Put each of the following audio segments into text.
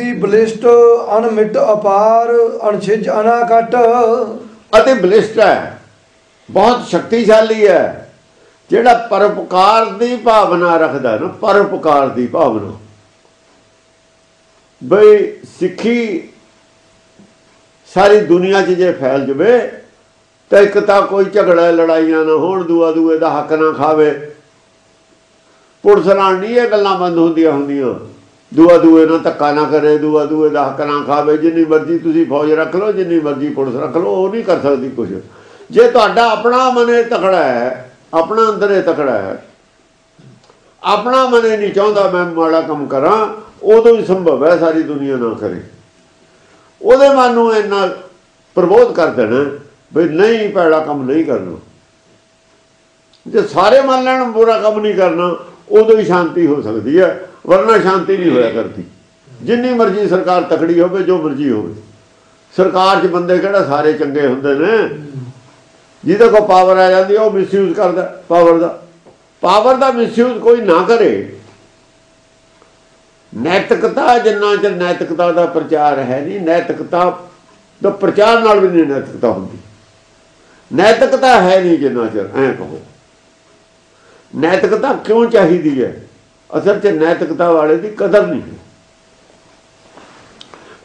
ਦੀ ਬਲਿਸ਼ਟ ਅਣਮਿਟ ਅਪਾਰ, ਅਣਛਿਜ ਅਨਾਕਟ। ਅਤੇ ਬਲਿਸ਼ਟ ਹੈ। ਬਹੁਤ ਸ਼ਕਤੀਸ਼ਾਲੀ ਹੈ। ਜਿਹੜਾ ਪਰਉਪਕਾਰ ਦੀ ਭਾਵਨਾ ਰੱਖਦਾ ਨਾ, ਪਰਉਪਕਾਰ ਦੀ ਭਾਵਨਾ। ਬਈ ਸਿੱਖੀ ਸਾਰੀ ਦੁਨੀਆ 'ਚ ਜੇ ਫੈਲ ਜਵੇ, ਤਾਂ ਇੱਕ ਤਾਂ ਕੋਈ ਝਗੜਾ, ਲੜਾਈਆਂ ਨਾ ਹੋਣ ਦੂਆ ਦੂਏ ਦਾ ਹੱਕ ਨਾ ਖਾਵੇ। ਪੁਲਿਸ ਨਾਲ ਨਹੀਂ ਇਹ ਗੱਲਾਂ ਬੰਦ ਹੁੰਦੀਆਂ ਹੁੰਦੀਆਂ। ਦੂਆ ਦੂਏ ਨਾਲ ਧੱਕਾ ਨਾ ਕਰੇ, ਦੂਆ ਦੂਏ ਦਾ ਹੱਕ ਨਾ ਖਾਵੇ, ਜਿੰਨੀ ਮਰਜ਼ੀ ਤੁਸੀਂ ਫੌਜ ਰੱਖ ਲਓ, ਜਿੰਨੀ ਮਰਜ਼ੀ ਪੁਲਿਸ ਰੱਖ ਲਓ, ਉਹ ਨਹੀਂ ਕਰ ਸਕਦੀ ਕੁਝ ਜੇ ਤੁਹਾਡਾ ਆਪਣਾ ਮਨੇ ਤਕੜਾ ਹੈ, ਆਪਣਾ ਅੰਦਰੇ ਤਕੜਾ ਹੈ, ਆਪਣਾ ਮਨੇ ਨਹੀਂ ਚਾਹੁੰਦਾ ਮੈਂ ਮਾੜਾ ਕੰਮ ਕਰਾਂ, ਉਦੋਂ ਹੀ ਸੰਭਵ ਹੈ ਸਾਰੀ ਦੁਨੀਆ ਨਾ ਕਰੇ। ਉਹਦੇ ਮਨ ਨੂੰ ਇੰਨਾ ਪ੍ਰਬੋਧ ਕਰ ਦੇਣਾ ਵੀ ਨਹੀਂ ਪੈੜਾ ਕੰਮ ਨਹੀਂ ਕਰਨਾ। ਜੇ ਸਾਰੇ ਮੰਨ ਲੈਣ, ਬੁਰਾ ਕੰਮ ਨਹੀਂ ਕਰਨਾ, ਉਦੋਂ ਹੀ ਸ਼ਾਂਤੀ ਹੋ ਸਕਦੀ ਹੈ। ਵਰਨਾ ਸ਼ਾਂਤੀ ਨਹੀਂ ਹੋਇਆ ਕਰਦੀ। ਜਿੰਨੀ ਮਰਜ਼ੀ ਸਰਕਾਰ ਤਕੜੀ ਹੋਵੇ, ਜੋ ਮਰਜ਼ੀ ਹੋਵੇ। ਸਰਕਾਰ 'ਚ ਬੰਦੇ ਕਿਹੜਾ ਸਾਰੇ ਚੰਗੇ ਹੁੰਦੇ ਨੇ? ਜਿਹਦੇ ਕੋਲ ਪਾਵਰ ਆ ਜਾਂਦੀ ਹੈ ਉਹ ਮਿਸਯੂਜ਼ ਕਰਦਾ ਪਾਵਰ ਦਾ। ਪਾਵਰ ਦਾ ਮਿਸਯੂਜ਼ ਕੋਈ ਨਾ ਕਰੇ। ਨੈਤਿਕਤਾ ਜਿੰਨਾ ਚਿਰ ਨੈਤਿਕਤਾ ਦਾ ਪ੍ਰਚਾਰ ਹੈ ਨਹੀਂ, ਨੈਤਿਕਤਾ ਦਾ ਪ੍ਰਚਾਰ ਨਾਲ ਵੀ ਨਹੀਂ ਨੈਤਿਕਤਾ ਹੁੰਦੀ। ਨੈਤਿਕਤਾ ਹੈ ਨਹੀਂ ਜਿੰਨਾ ਚਿਰ, ਐਂ ਕਹੋ। ਨੈਤਿਕਤਾ ਕਿਉਂ ਚਾਹੀਦੀ ਹੈ? ਅਸਲ 'ਚ ਨੈਤਿਕਤਾ ਵਾਲੇ ਦੀ ਕਦਰ ਨਹੀਂ ਹੈ।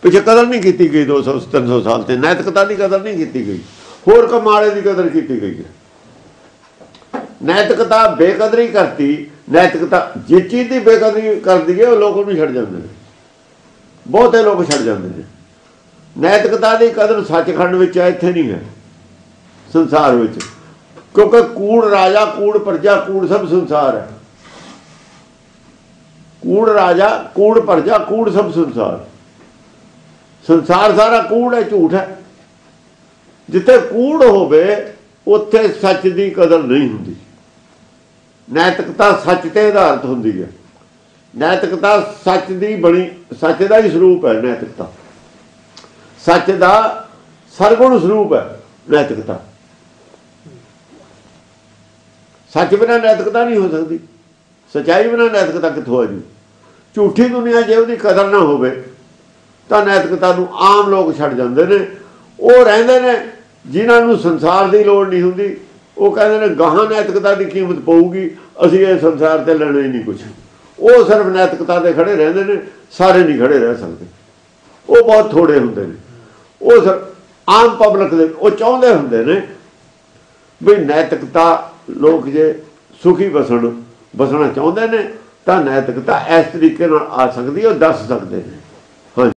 ਪਿੱਛੇ ਕਦਰ ਨਹੀਂ ਕੀਤੀ ਗਈ 200 300 ਸਾਲ ਤੇ, ਨੈਤਿਕਤਾ ਦੀ ਕਦਰ ਨਹੀਂ ਕੀਤੀ ਗਈ, ਹੋਰ ਕਮਾਲੇ ਦੀ ਕਦਰ ਕੀਤੀ ਗਈ ਹੈ। ਨੈਤਿਕਤਾ ਬੇਕਦਰੀ ਕਰਤੀ, ਨੈਤਿਕਤਾ ਜਿਸ ਚੀਜ਼ ਦੀ ਬੇਕਦਰੀ ਕਰਦੀ ਹੈ, ਉਹ ਲੋਕ ਉਹਨੂੰ ਛੱਡ ਜਾਂਦੇ ਨੇ। ਬਹੁਤੇ ਲੋਕ ਛੱਡ ਜਾਂਦੇ ਨੇ। ਨੈਤਿਕਤਾ ਦੀ ਕਦਰ ਸੱਚਖੰਡ ਵਿੱਚ ਹੈ, ਇੱਥੇ ਨਹੀਂ ਹੈ। ਸੰਸਾਰ ਵਿੱਚ। ਕਿਉਂਕਿ ਕੂੜ ਰਾਜਾ, ਕੂੜ ਪ੍ਰਜਾ, ਕੂੜ ਸਭ ਸੰਸਾਰ ਹੈ। ਕੂੜ ਰਾਜਾ, ਕੂੜ ਪਰਜਾ ਕੂੜ ਸਭ ਸੰਸਾਰ। ਸੰਸਾਰ ਸਾਰਾ ਕੂੜ ਹੈ, ਝੂਠ ਹੈ। ਜਿੱਥੇ ਕੂੜ ਹੋਵੇ, ਉੱਥੇ ਸੱਚ ਦੀ ਕਦਰ ਨਹੀਂ ਹੁੰਦੀ। ਨੈਤਿਕਤਾ ਸੱਚ ਤੇ ਆਧਾਰਿਤ ਹੁੰਦੀ ਹੈ। ਨੈਤਿਕਤਾ ਸੱਚ ਦੀ ਬਣੀ, ਸੱਚ ਦਾ ਹੀ ਸਰੂਪ ਹੈ ਨੈਤਿਕਤਾ। ਸੱਚ ਦਾ ਸਰਗੁਣ ਸਰੂਪ ਹੈ ਨੈਤਿਕਤਾ। ਸੱਚ ਬਿਨਾਂ ਨੈਤਿਕਤਾ ਨਹੀਂ ਹੋ ਸਕਦੀ। ਸਚਾਈ ਬਿਨਾਂ ਨੈਤਿਕਤਾ ਕਿੱਥੋਂ ਆ ਜੂ? ਝੂਠੀ ਦੁਨੀਆ ਜੇ ਉਹਦੀ ਕਦਰ ਨਾ ਹੋਵੇ, ਤਾਂ ਨੈਤਿਕਤਾ ਨੂੰ ਆਮ ਲੋਕ ਛੱਡ ਜਾਂਦੇ ਨੇ। ਉਹ ਰਹਿੰਦੇ ਨੇ ਜਿਨ੍ਹਾਂ ਨੂੰ ਸੰਸਾਰ ਦੀ ਲੋੜ ਨਹੀਂ ਹੁੰਦੀ। ਉਹ ਕਹਿੰਦੇ ਨੇ, ਗਾਹਾਂ ਨੈਤਿਕਤਾ ਦੀ ਕੀਮਤ ਪਊਗੀ, ਅਸੀਂ ਇਹ ਸੰਸਾਰ ਤੇ ਲੈਣਾ ਹੀ ਨਹੀਂ ਕੁਝ ਉਹ ਸਿਰਫ ਨੈਤਿਕਤਾ ਤੇ ਖੜੇ ਰਹਿੰਦੇ ਨੇ, ਸਾਰੇ ਨਹੀਂ ਖੜੇ ਰਹਿ ਸਕਦੇ। ਉਹ ਬਹੁਤ ਥੋੜੇ ਹੁੰਦੇ ਨੇ। ਉਹ ਸਿਰ ਆਮ ਪਬਲਿਕ ਦੇ, ਉਹ ਚਾਹੁੰਦੇ ਹੁੰਦੇ ਨੇ ਵੀ ਨੈਤਿਕਤਾ ਲੋਕ ਜੇ ਸੁਖੀ ਬਸਣ ਬਸਣਾ ਚਾਹੁੰਦੇ ਨੇ, ਤਾਂ ਨੈਤਿਕਤਾ ਇਸ ਤਰੀਕੇ ਨਾਲ ਆ ਸਕਦੀ ਹੈ, ਉਹ ਦੱਸ ਸਕਦੇ ਨੇ।